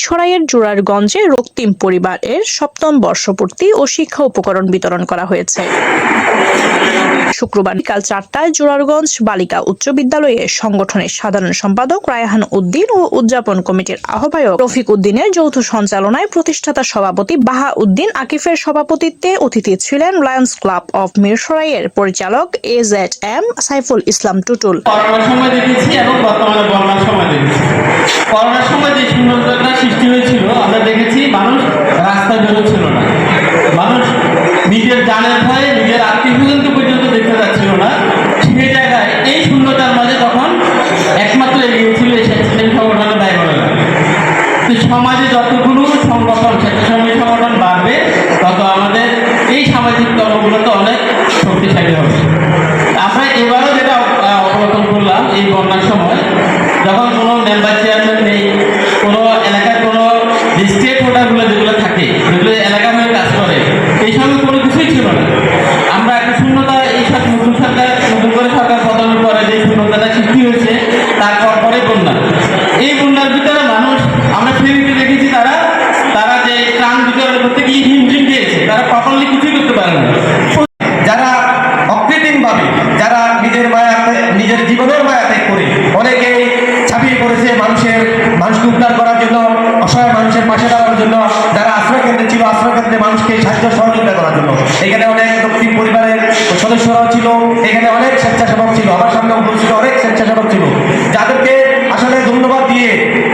মিরসরাইয়ের জোড়ারগঞ্জে রক্তিম পরিবারের সপ্তম বর্ষপূর্তি ও শিক্ষা উপকরণ বিতরণ করা হয়েছে। শুক্রবার বিকাল চারটায় জোরারগঞ্জ বালিকা উচ্চ বিদ্যালয়ে সংগঠনের সাধারণ সম্পাদক রায়হান উদ্দিন ও উদযাপন কমিটির আহ্বায়ক রফিক উদ্দিনের যৌথ সঞ্চালনায় প্রতিষ্ঠাতা সভাপতি বাহা উদ্দিন আকিফের সভাপতিত্বে অতিথি ছিলেন লায়ন্স ক্লাব অফ মিরসরাইয়ের পরিচালক A Z M Saiful Islam Tutul. করোনার সময় দেখেছি এবং বর্তমানে বন্যার সময় দেখেছি। করোনার সময় যে সৃষ্টি কর্মগুলো তো অনেক শক্তিশালী হবে। আমরা এবারও যেটা অবলম্বন করলাম এই বন্যার সময়, যখন কোনো মেম্বার চেয়ারম্যান নেই, কোনো এলাকার কোনো ডিস্ট্রিক্ট ভোটারগুলো যেগুলো থাকে, যেগুলো এলাকা হয়ে কাজ করে এই সময় কোনো কিছুই ছিল না আমরা একটা শূন্যতা এই সব নতুন সরকার নতুন করে সরকার পতনের পরে যে শূন্যতাটা সৃষ্টি হয়েছে তারপর পরে বন্যা এই বন্যার ভিতরে মানুষ আমরা ফেরিতে দেখেছি তারা তারা যে ত্রাণ বিতরণ করতে গিয়ে হিমঝিম দিয়েছে তারা প্রপারলি কিছুই করতে পারে না যারা অকৃত্রিমভাবে যারা নিজের মায়াতে, নিজের জীবনের মায়া ত্যাগ করে, অনেকেই ছাপিয়ে পড়েছে মানুষের, মানুষকে উদ্ধার করার জন্য, অসহায় মানুষের পাশে দাঁড়ানোর জন্য, যারা আশ্রয় কেন্দ্রে ছিল আশ্রয় কেন্দ্রে মানুষকে সাহায্য সহযোগিতা করার জন্য। এখানে অনেক দক্ষিণ পরিবারের সদস্যরাও ছিল, এখানে অনেক স্বেচ্ছাসেবক ছিল, আমার সামনে উপস্থিত অনেক স্বেচ্ছাসেবক ছিল, যাদেরকে আসলে ধন্যবাদ দিয়ে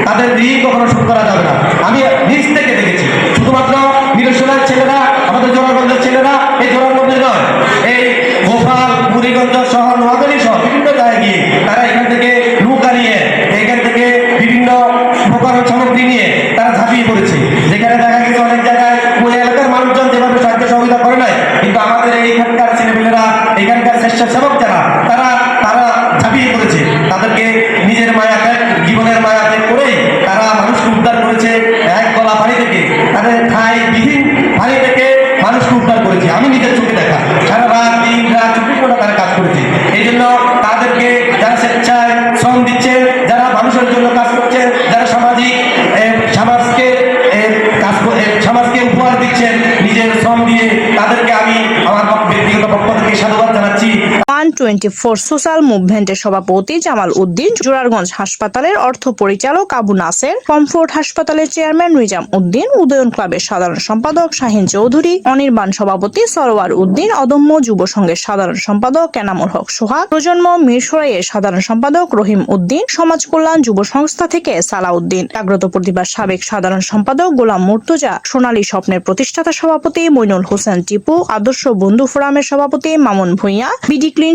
তাদের ঋণ কখনো শোধ করা যাবে না। আমি নিজ থেকে দেখেছি, শুধুমাত্র নিরসনার ছেলেরা আমাদের জোড়াগঞ্জের ছেলেরা এই জোড়াগঞ্জে নয় এই গোপাল মুড়িগঞ্জ সহ নোয়াখালী সহ বিভিন্ন জায়গায় গিয়ে তারা এখান থেকে নৌকা নিয়ে এখান থেকে বিভিন্ন উপকরণ সামগ্রী নিয়ে তারা ঝাঁপিয়ে পড়েছে যেখানে দেখা গেছে অনেক জায়গায় ওই এলাকার মানুষজন যেভাবে সাহায্য সহযোগিতা করে নাই এইখানকার ছেলেমেয়েরা এখানকার স্বেচ্ছাসেবক যারা, তারা তারা ঝাঁপিয়ে পড়েছে। তাদেরকে নিজের মায়া ত্যাগ জীবনের মায়া ত্যাগ করেই তারা মানুষকে উদ্ধার করেছে এক গলা পানি থেকে। তাদের ঠাই বিহীন পানি থেকে মানুষকে উদ্ধার করেছে। আমি নিজের চোখে দেখা। টোয়েন্টি ফোর সোশ্যাল মুভমেন্টের সভাপতি জামাল উদ্দিন, জোরারগঞ্জ হাসপাতালের অর্থ পরিচালক আবু নাসের, কমফোর্ট হাসপাতালের চেয়ারম্যান নিজাম উদ্দিন, উদয়ন ক্লাবের সাধারণ সম্পাদক শাহিন চৌধুরী, অনির্বাণ সভাপতি সরোয়ার উদ্দিন, অদম্য যুব সংঘের সাধারণ সম্পাদক এনামুল হক সোহাগ, প্রজন্ম মিরসরাইয়ের সাধারণ সম্পাদক রহিম উদ্দিন, সমাজ কল্যাণ যুব সংস্থা থেকে সালাউদ্দিন। জাগ্রত প্রতিভার সাবেক সাধারণ সম্পাদক গোলাম মুর্তুজা, সোনালী স্বপ্নের প্রতিষ্ঠাতা সভাপতি মইনুল হোসেন টিপু, আদর্শ বন্ধু ফোরামের সভাপতি মামুন ভূঁইয়া, বিডি ক্লিন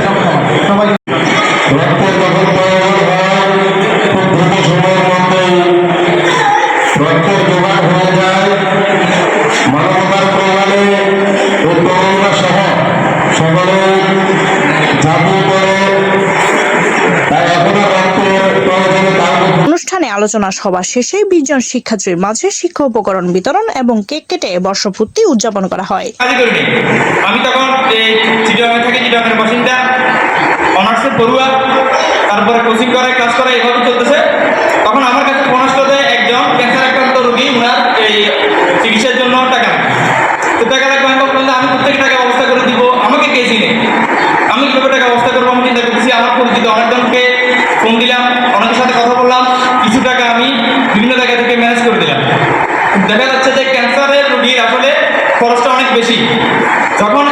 আলোচনা সভা শেষে বিজন শিক্ষার্থীর মাঝে শিক্ষা উপকরণ বিতরণ এবং কেক কেটে বর্ষপূর্তি উদযাপন করা হয়। আমি তখন থাকি অনার্সের পড়ুয়া, তারপরে কোচিং করে কাজ করে এভাবে বিভিন্ন জায়গা থেকে ম্যানেজ করে দিলাম। দেখা যাচ্ছে যে ক্যান্সারের রুগীর আসলে খরচটা অনেক বেশি। যখন